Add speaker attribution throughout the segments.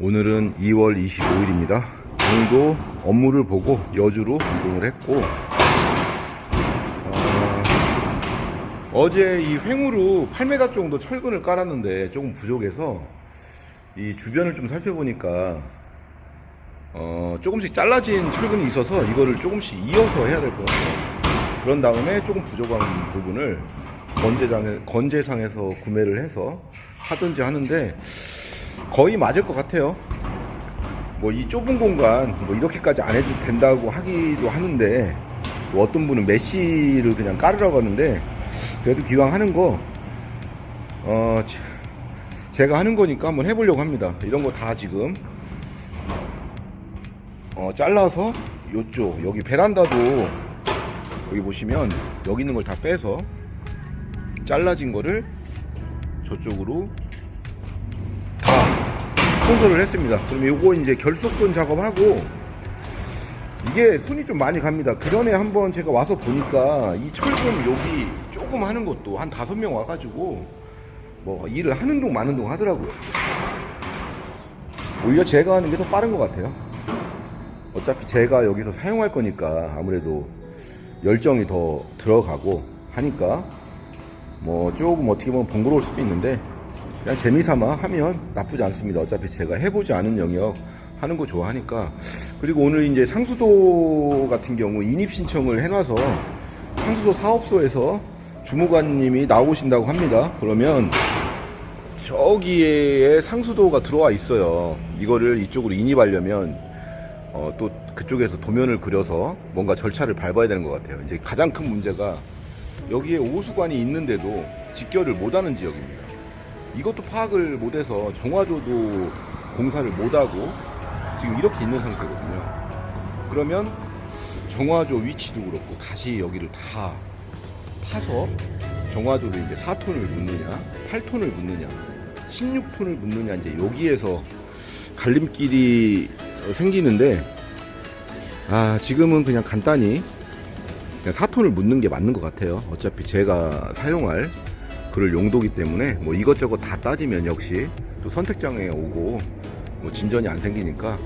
Speaker 1: 오늘은 2월 25일입니다. 오늘도 업무를 보고 여주로 이동을 했고 어, 제이 횡으로 8m 정도 철근을 깔았는데 조금 부족해서 이 주변을 좀 살펴보니까 어, 조금씩 잘라진 철근이 있어서 이거를 조금씩 이어서 해야 될 것 같아요. 그런 다음에 조금 부족한 부분을 건재장에, 건재상에서 구매를 해서 하든지 하는데 거의 맞을 것 같아요. 뭐 이 좁은 공간 뭐 이렇게까지 안 해도 된다고 하기도 하는데 뭐 어떤 분은 메시를 그냥 깔으라고 하는데 그래도 기왕 하는 거 어, 제- 제가 하는 거니까 한번 해보려고 합니다. 이런 거 다 지금 어, 잘라서 요쪽 여기 베란다도 여기 보시면 여기 있는 걸 다 빼서 잘라진 거를 저쪽으로 다 청소를 했습니다. 그럼 요거 이제 결속선 작업하고 이게 손이 좀 많이 갑니다. 그 전에 한번 제가 와서 보니까 이 철근 여기 조금 하는 것도 한 다섯 명 와가지고 뭐 일을 하는 동 마는 동 하더라고요. 오히려 제가 하는 게 더 빠른 것 같아요. 어차피 제가 여기서 사용할 거니까 아무래도 열정이 더 들어가고 하니까 뭐 조금 어떻게 보면 번거로울 수도 있는데 그냥 재미삼아 하면 나쁘지 않습니다. 어차피 제가 해보지 않은 영역 하는 거 좋아하니까 그리고 오늘 이제 상수도 같은 경우 인입 신청을 해놔서 상수도 사업소에서 주무관님이 나오신다고 합니다. 그러면 저기에 상수도가 들어와 있어요. 이거를 이쪽으로 인입하려면 어, 또 그쪽에서 도면을 그려서 뭔가 절차를 밟아야 되는 것 같아요. 이제 가장 큰 문제가 여기에 오수관이 있는데도 직결을 못하는 지역입니다. 이것도 파악을 못해서 정화조도 공사를 못하고 지금 이렇게 있는 상태거든요. 그러면 정화조 위치도 그렇고 다시 여기를 다 파서 정화조를 이제 4톤을 묻느냐, 8톤을 묻느냐, 16톤을 묻느냐 이제 여기에서 갈림길이 생기는데 아 지금은 그냥 간단히 그냥 4톤을 묻는 게 맞는 것 같아요. 어차피 제가 사용할 그럴 용도기 때문에 뭐 이것저것 다 따지면 역시 또 선택장에 오고 뭐 진전이 안 생기니까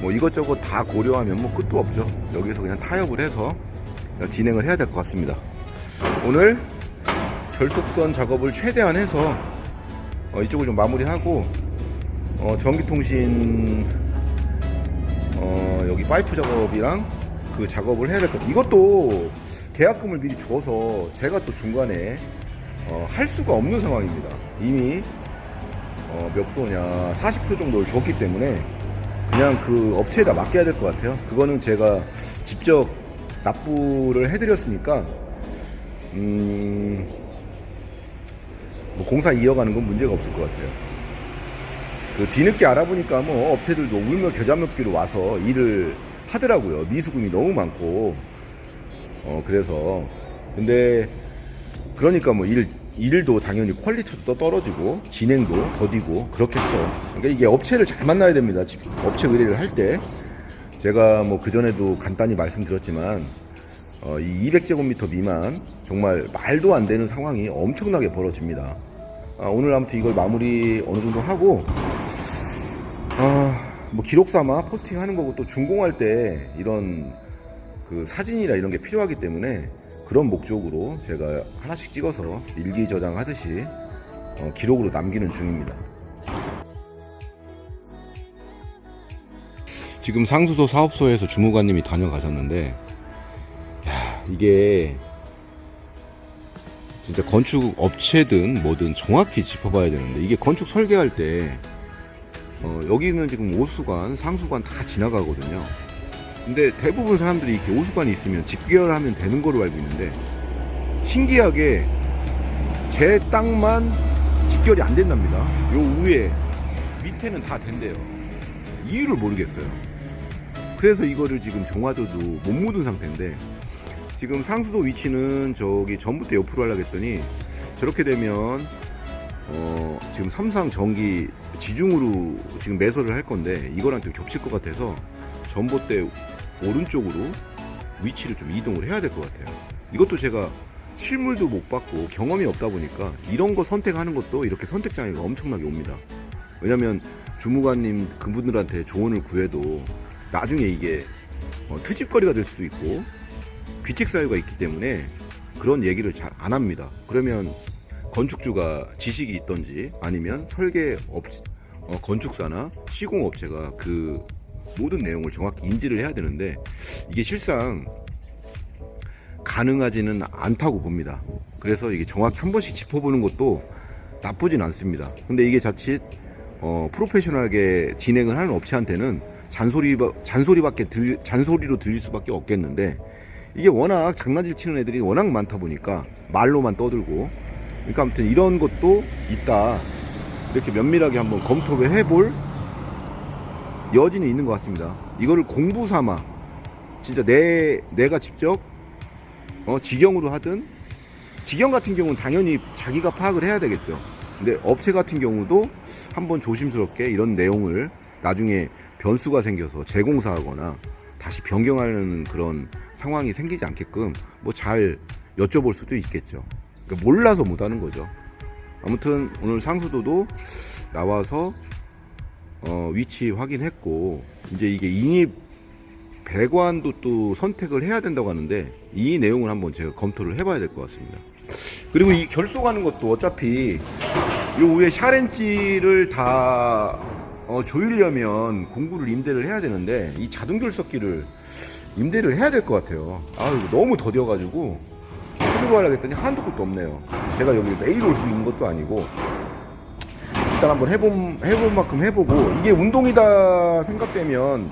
Speaker 1: 뭐 이것저것 다 고려하면 뭐 끝도 없죠. 여기서 그냥 타협을 해서 그냥 진행을 해야 될 것 같습니다. 오늘 결속선 작업을 최대한 해서 어, 이쪽을 좀 마무리하고 어, 전기통신 어, 여기 파이프 작업이랑 그 작업을 해야 될 것 같아요. 이것도 계약금을 미리 줘서 제가 또 중간에 어, 할 수가 없는 상황입니다. 이미 어, 몇 프로냐 40% 정도를 줬기 때문에 그냥 그 업체에다 맡겨야 될 것 같아요. 그거는 제가 직접 납부를 해드렸으니까 음, 뭐 공사 이어가는 건 문제가 없을 것 같아요. 그 뒤늦게 알아보니까 뭐 업체들도 울며 겨자 먹기로 와서 일을 하더라고요. 미수금이 너무 많고 어 그래서 근데 그러니까 뭐 일, 일도 당연히 퀄리티도 또 떨어지고 진행도 더디고 그렇겠죠. 그러니까 이게 업체를 잘 만나야 됩니다. 집- 업체 의뢰를 할 때 제가 뭐 그전에도 간단히 말씀드렸지만 어, 이 200제곱미터 미만 정말 말도 안 되는 상황이 엄청나게 벌어집니다. 아, 오늘 아무튼 이걸 마무리 어느 정도 하고 아, 뭐 기록 삼아 포스팅 하는 거고 또 준공할 때 이런 그 사진이나 이런 게 필요하기 때문에 그런 목적으로 제가 하나씩 찍어서 일기 저장하듯이 어, 기록으로 남기는 중입니다. 지금 상수도 사업소에서 주무관님이 다녀가셨는데 야, 이게 진짜 건축 업체든 뭐든 정확히 짚어봐야 되는데 이게 건축 설계할 때 어, 여기는 지금 오수관, 상수관 다 지나가거든요. 근데 대부분 사람들이 이렇게 오수관이 있으면 직결하면 되는 거로 알고 있는데 신기하게 제 땅만 직결이 안 된답니다. 요 위에 밑에는 다 된대요. 이유를 모르겠어요. 그래서 이거를 지금 정화조도 못 묻은 상태인데 지금 상수도 위치는 저기 전봇대 옆으로 하려고 했더니 저렇게 되면 어 지금 삼상 전기 지중으로 지금 매설을 할 건데 이거랑 좀 겹칠 것 같아서 전봇대 오른쪽으로 위치를 좀 이동을 해야 될 것 같아요. 이것도 제가 실물도 못 받고 경험이 없다 보니까 이런 거 선택하는 것도 이렇게 선택 장애가 엄청나게 옵니다. 왜냐면 주무관님 그분들한테 조언을 구해도 나중에 이게 어, 트집거리가 될 수도 있고 귀책 사유가 있기 때문에 그런 얘기를 잘 안 합니다. 그러면 건축주가 지식이 있던지 아니면 설계 업 어, 건축사나 시공업체가 그 모든 내용을 정확히 인지를 해야 되는데 이게 실상 가능하지는 않다고 봅니다. 그래서 이게 정확히 한 번씩 짚어보는 것도 나쁘진 않습니다. 근데 이게 자칫 어, 프로페셔널하게 진행을 하는 업체한테는 잔소리 잔소리밖에 들 잔소리로 들릴 수밖에 없겠는데 이게 워낙 장난질 치는 애들이 워낙 많다 보니까 말로만 떠들고 그러니까 아무튼 이런 것도 있다 이렇게 면밀하게 한번 검토를 해볼 여지는 있는 것 같습니다. 이거를 공부 삼아 진짜 내 내가 직접 어, 직영으로 하든 직영 같은 경우는 당연히 자기가 파악을 해야 되겠죠. 근데 업체 같은 경우도 한번 조심스럽게 이런 내용을 나중에 변수가 생겨서 재공사하거나 다시 변경하는 그런 상황이 생기지 않게끔 뭐 잘 여쭤볼 수도 있겠죠. 그러니까 몰라서 못하는 거죠. 아무튼 오늘 상수도도 나와서 어, 위치 확인했고 이제 이게 인입 배관도 또 선택을 해야 된다고 하는데 이 내용을 한번 제가 검토를 해봐야 될 것 같습니다. 그리고 이 결속하는 것도 어차피 요 위에 샤렌지를 다 어, 조이려면 공구를 임대를 해야 되는데 이 자동 결속기를 임대를 해야 될 것 같아요. 아 이거 너무 더뎌가지고 해보고 하려고 했더니 한도 끝도 없네요. 제가 여기 매일 올 수 있는 것도 아니고 일단 한번 해본 해볼 만큼 해보고 이게 운동이다 생각되면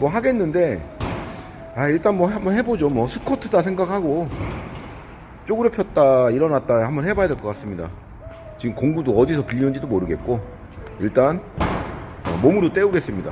Speaker 1: 뭐 하겠는데 아 일단 뭐 한번 해보죠. 뭐 스쿼트다 생각하고 쪼그려 폈다 일어났다 한번 해봐야 될 것 같습니다. 지금 공구도 어디서 빌렸는지도 모르겠고 일단 어, 몸으로 때우겠습니다.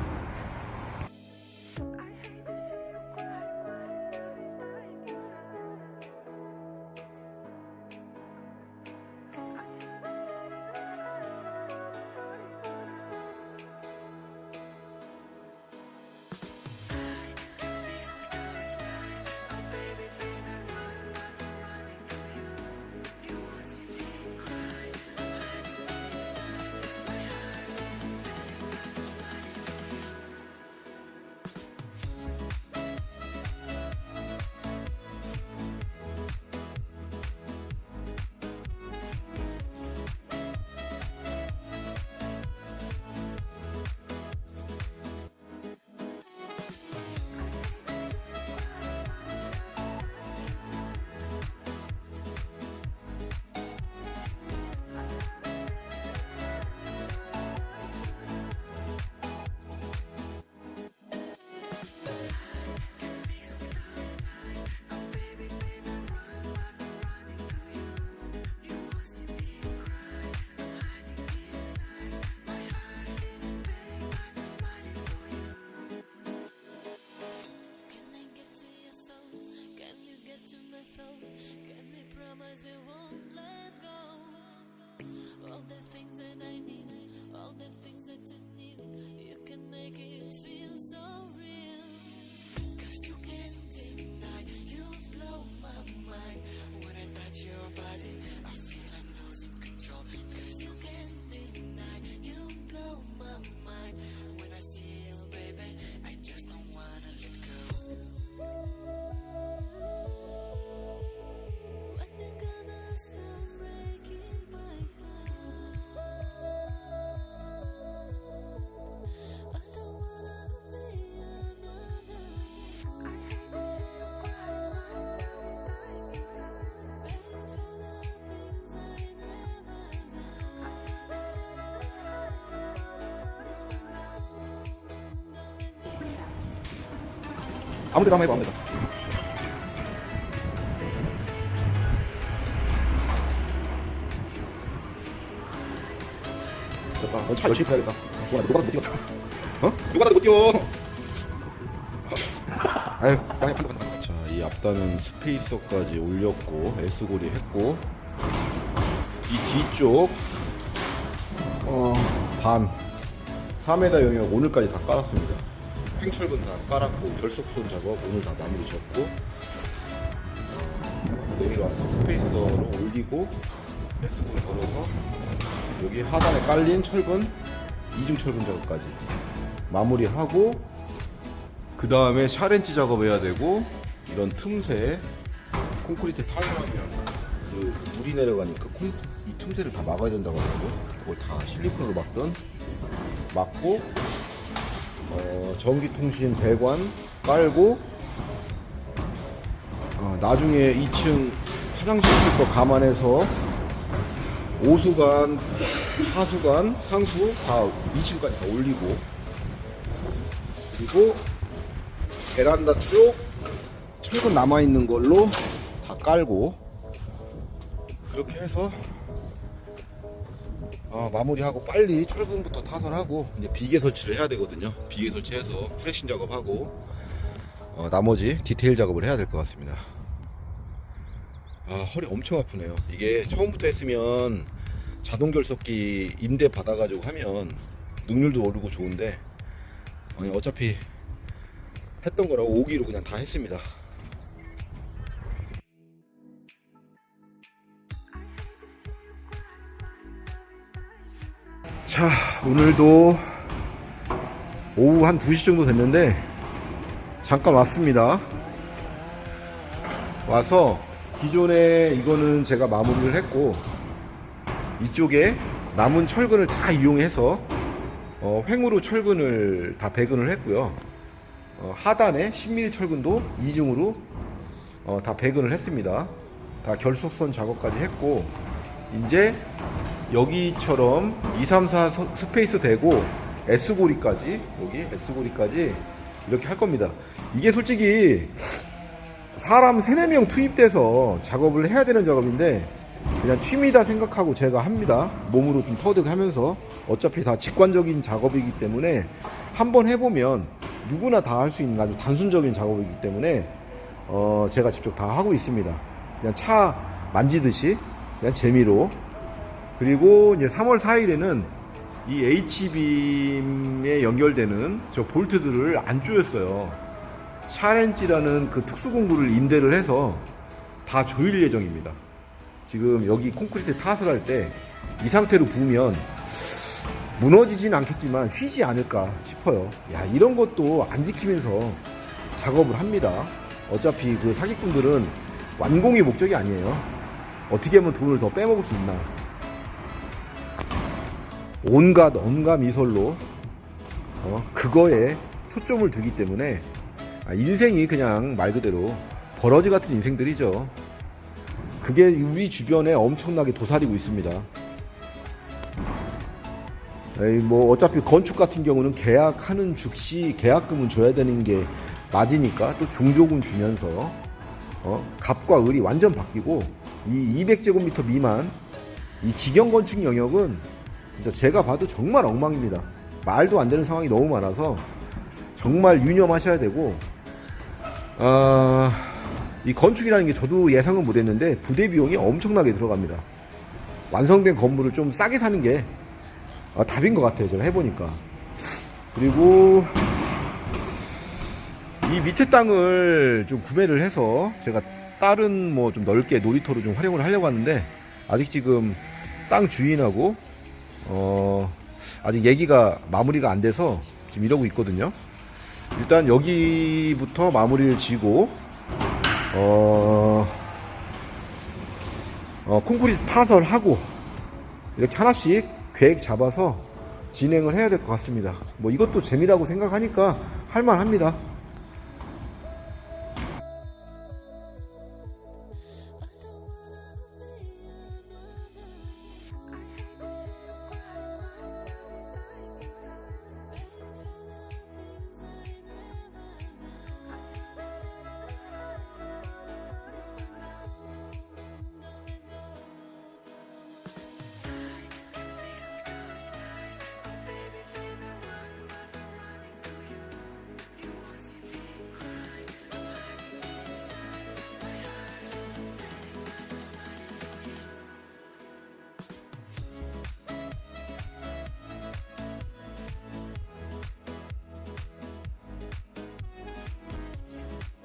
Speaker 2: 再带你
Speaker 1: 아무데나 한번 해봐 아무데나. 됐다. 어, 차 열심히 타야겠다. 좋아, 누가 못 뛰었다. 어? 누가 못 뛰어. 아유, 빨리 빨리 빨리. 자, 이 앞단은 스페이서까지 올렸고 S고리 했고 이 뒤쪽 어, 반 4m 영역 오늘까지 다 깔았습니다. 횡철근 다 깔았고 결속선 작업 오늘 다 마무리 졌고 어, 내려와서 스페이서로 올리고 S고리 걸어서 여기 하단에 깔린 철근 이중 철근 작업까지 마무리하고 그 다음에 샤렌지 작업해야 되고 이런 틈새 콘크리트 타일하면 그 물이 내려가니까 콘, 이 틈새를 다 막아야 된다고 하더라고요. 그걸 다 실리콘으로 막던 막고 어, 전기통신 배관 깔고 어, 나중에 2층 화장실 쓸 거 감안해서 오수관, 하수관, 상수 다 2층까지 다 올리고 그리고 베란다 쪽 철근 남아 있는 걸로 다 깔고 그렇게 해서 어, 마무리하고 빨리 철근부터 타설하고 이제 비계 설치를 해야 되거든요. 비계 설치해서 프레싱 작업하고 어, 나머지 디테일 작업을 해야 될 것 같습니다. 아 허리 엄청 아프네요. 이게 처음부터 했으면 자동 결석기 임대 받아가지고 하면 능률도 오르고 좋은데 아니, 어차피 했던 거라고 오기로 그냥 다 했습니다. 자, 오늘도 오후 한 2시 정도 됐는데 잠깐 왔습니다. 와서 기존에 이거는 제가 마무리를 했고 이쪽에 남은 철근을 다 이용해서 어, 횡으로 철근을 다 배근을 했고요. 어, 하단에 10mm 철근도 이중으로 어, 다 배근을 했습니다. 다 결속선 작업까지 했고 이제 여기처럼 2, 3, 4 서- 스페이스 되고 S고리까지 여기 S고리까지 이렇게 할 겁니다. 이게 솔직히 사람 3, 4명 투입돼서 작업을 해야 되는 작업인데 그냥 취미다 생각하고 제가 합니다. 몸으로 좀 터득하면서 어차피 다 직관적인 작업이기 때문에 한번 해보면 누구나 다 할 수 있는 아주 단순적인 작업이기 때문에 어 제가 직접 다 하고 있습니다. 그냥 차 만지듯이 그냥 재미로 그리고 이제 3월 4일에는 이 H빔에 연결되는 저 볼트들을 안 조였어요. 샤렌지라는 그 특수 공구를 임대를 해서 다 조일 예정입니다. 지금 여기 콘크리트 탓을 할 때 이 상태로 부으면 무너지진 않겠지만 휘지 않을까 싶어요. 야, 이런 것도 안 지키면서 작업을 합니다. 어차피 그 사기꾼들은 완공이 목적이 아니에요. 어떻게 하면 돈을 더 빼먹을 수 있나. 온갖 미설로 어, 그거에 초점을 두기 때문에 아, 인생이 그냥 말 그대로 버러지 같은 인생들이죠. 그게 우리 주변에 엄청나게 도사리고 있습니다. 에이, 뭐 어차피 건축 같은 경우는 계약하는 즉시 계약금은 줘야 되는 게 맞으니까 또 중조금 주면서 어, 갑과 을이 완전 바뀌고 이 200제곱미터 미만 이 직영 건축 영역은 진짜 제가 봐도 정말 엉망입니다. 말도 안 되는 상황이 너무 많아서 정말 유념하셔야 되고 아, 이 건축이라는 게 저도 예상은 못했는데 부대 비용이 엄청나게 들어갑니다. 완성된 건물을 좀 싸게 사는 게 아, 답인 것 같아요. 제가 해보니까. 그리고 이 밑에 땅을 좀 구매를 해서 제가 다른 뭐 좀 넓게 놀이터로 좀 활용을 하려고 하는데 아직 지금 땅 주인하고 어 아직 얘기가 마무리가 안 돼서 지금 이러고 있거든요. 일단 여기부터 마무리를 지고 어, 어 콘크리트 파설하고 이렇게 하나씩 계획 잡아서 진행을 해야 될 것 같습니다. 뭐 이것도 재미라고 생각하니까 할만합니다.